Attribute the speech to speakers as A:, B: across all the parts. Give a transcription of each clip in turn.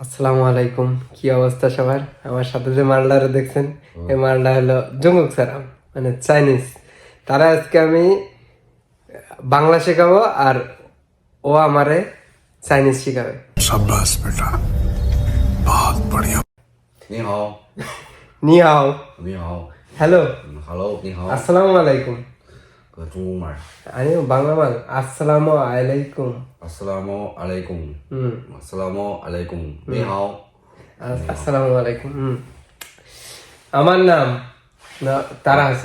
A: আসসালামু আলাইকুম। কি অবস্থা সবার? আমার সাথে যে মালডারে দেখছেন এই মালডা হলো জঙ্গুক সারাম মানে চাইনিজ। তারা আজকে আমি বাংলা শেখাবো আর ও আমারে চাইনিজ শেখাবে।
B: সাব্বাস বেটা বহুত বড়িয়া।
C: নি হাও
A: নি হাও
C: নি হাও
A: হ্যালো।
C: হ্যালো নি হাও
A: আসসালামু আলাইকুম।
C: 그 중국말.
A: 아니요,
C: 방금만 아슬라모 알레이쿰. 아슬라모 알레이쿰.
A: 음. 아슬라모 알레이쿰. 니하오. 아, 아슬라모 알레이쿰. 음.
C: আমার নাম না তারা আছে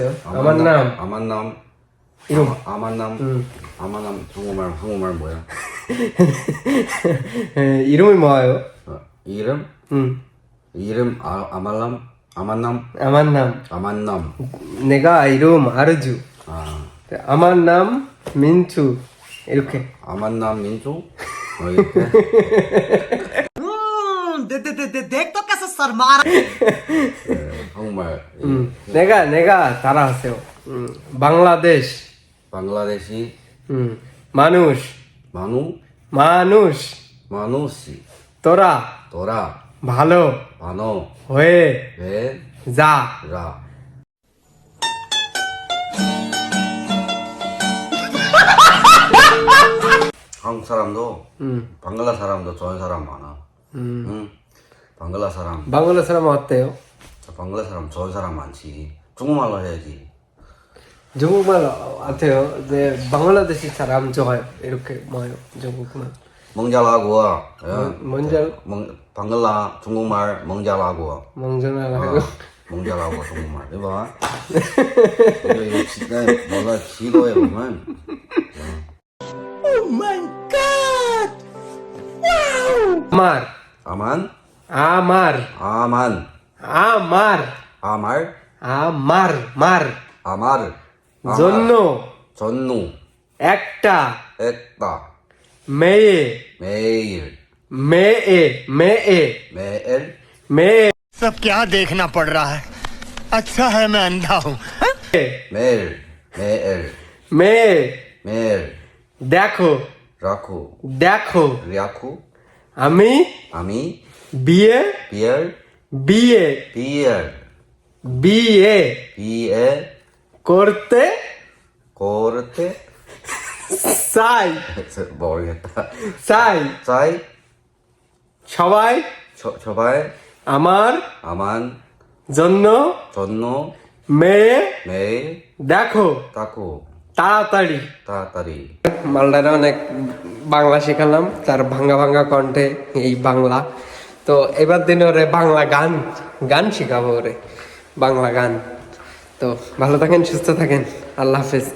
A: 이름
C: 아만남. 음. 아만남. 중국말, 한국말 뭐야?
A: 이름이 뭐예요?
C: 어, 이름?
A: 응.
C: 이름 아, 아말람 아만남
A: 아만남
C: 아만남
A: 내가 이름 아르주 আমার নাম 민추 이렇게
C: 아만남 민주, 어, 이렇게. 네, 한국말, 이,
A: 내가 내가 따라하세요 음, 방글라데시
C: 방글라데시,
A: 음, 마누시
C: 마누,
A: 마누시
C: 마누시,
A: তোরা
C: 도라,
A: ভালো
C: 바노,
A: হয়ে
C: 베,
A: যা
C: 라. 한국 사람도
A: 음.
C: 방글라 사람도 좋아하는 사람 많아. 음. 응? 방글라 사람.
A: 방글라 사람은 어때요?
C: 방글라 사람 좋은 사람 많지. 중국말로 해야지.
A: 중국말 같아요. 네, 방글라데시 사람 좋아요. 이렇게 뭐요 중국말.
C: 멍잘하고,
A: 어? 멍잘.
C: 멍 방글라 중국말 멍잘하고.
A: 어, 멍잘하고.
C: 멍잘하고 정말 이봐 이거 진짜 몰라 지도에 보면 오
A: 마이
C: god! Wow!
A: Amar.
C: Aman. Amar.
A: Aman. Amar.
C: Amar. Amar. Mar. Amar.
A: জন্য জন্য
C: Ekta. Ekta.
A: মেয়ে মেয়ে মেয়ে
C: মেয়ে মেয়ে
A: মেয়ে
D: सब क्या देखना पड़ रहा है अच्छा है मैं अंधा हूँ
C: मेर मेर मेर
A: मेर
C: देखो রাখো।
A: দেখো।
C: রাখো।
A: আমি
C: আমি
A: বিয়ে
C: বিয়ার
A: বিয়ে
C: বিয়ার
A: বিয়ে
C: বিয়ে
A: করতে
C: করতে
A: চাই। চাই।
C: চাই।
A: সবাই
C: সবাই
A: আমার
C: আমার
A: জন্য
C: জন্য
A: মেয়ে
C: মেয়ে
A: দেখো।
C: তাকো
A: তাড়াতাড়ি।
C: তাড়াতাড়ি।
A: মালডারে অনেক বাংলা শেখালাম তার ভাঙ্গা ভাঙ্গা কণ্ঠে এই বাংলা। তো এবার দিন ওরে বাংলা গান গান শেখাবো ওরে বাংলা গান। তো ভালো থাকেন সুস্থ থাকেন। আল্লাহ হাফেজ।